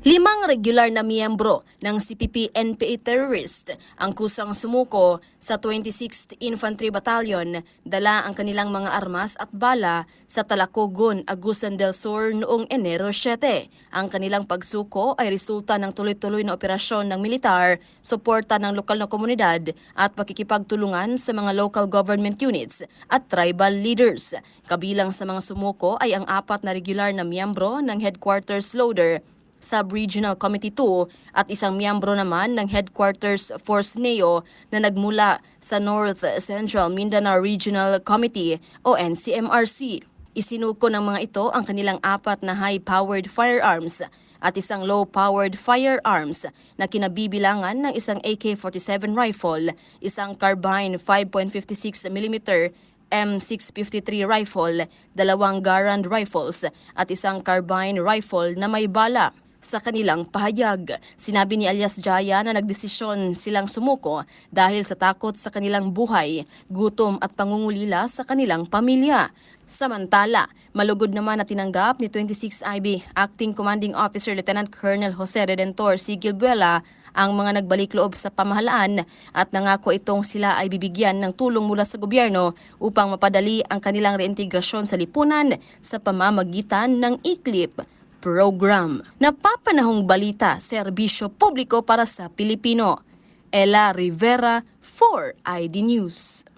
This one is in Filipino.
Limang regular na miyembro ng CPP-NPA terrorist ang kusang sumuko sa 26th Infantry Battalion dala ang kanilang mga armas at bala sa Talacogon, Agusan del Sur noong Enero 7. Ang kanilang pagsuko ay resulta ng tuloy-tuloy na operasyon ng militar, suporta ng lokal na komunidad at pakikipagtulungan sa mga local government units at tribal leaders. Kabilang sa mga sumuko ay ang apat na regular na miyembro ng Headquarters Loader Sub-Regional Committee 2 at isang miyembro naman ng Headquarters Force NEO na nagmula sa North Central Mindanao Regional Committee o NCMRC. Isinuko ng mga ito ang kanilang apat na high-powered firearms at isang low-powered firearms na kinabibilangan ng isang AK-47 rifle, isang carbine 5.56mm M653 rifle, dalawang Garand rifles at isang carbine rifle na may bala. Sa kanilang pahayag, sinabi ni alias Jaya na nagdesisyon silang sumuko dahil sa takot sa kanilang buhay, gutom at pangungulila sa kanilang pamilya. Samantala, malugod naman na tinanggap ni 26 IB Acting Commanding Officer Lieutenant Colonel Jose Redentor Sigil Buela ang mga nagbalik loob sa pamahalaan at nangako itong sila ay bibigyan ng tulong mula sa gobyerno upang mapadali ang kanilang reintegrasyon sa lipunan sa pamamagitan ng ICLIP program. Napapanahong balita, serbisyo publiko para sa Pilipino. Ella Rivera for ID News.